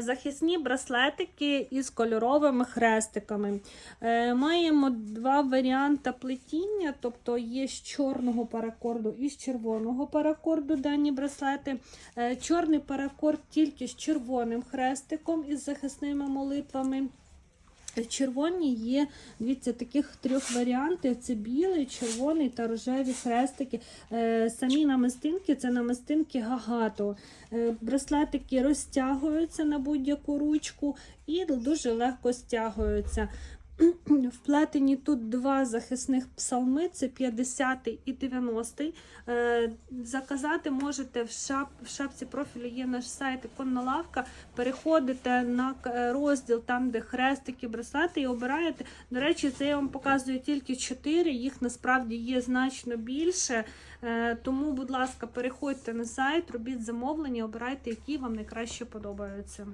Захисні браслетики із кольоровими хрестиками. Е, Маємо два варіанти плетіння, тобто є з чорного паракорду і з червоного паракорду дані браслети. Е, Чорний паракорд тільки з червоним хрестиком із захисними молитвами. Червоні є, дивіться, таких трьох варіантів: це білий, червоний та рожеві хрестики. Е, самі намистинки це намистинки гагато. Е, браслетики розтягуються на будь-яку ручку і дуже легко стягуються. Вплетені тут два захисних псалми, це 50 і 90. Е, Заказати можете в, шап, в шапці профілю є наш сайт Іконна лавка. Переходите на розділ там, де хрестики, браслети, і обираєте. До речі, це я вам показую тільки 4, їх насправді є значно більше. Е, Тому, будь ласка, переходьте на сайт, робіть замовлення, обирайте, які вам найкраще подобаються.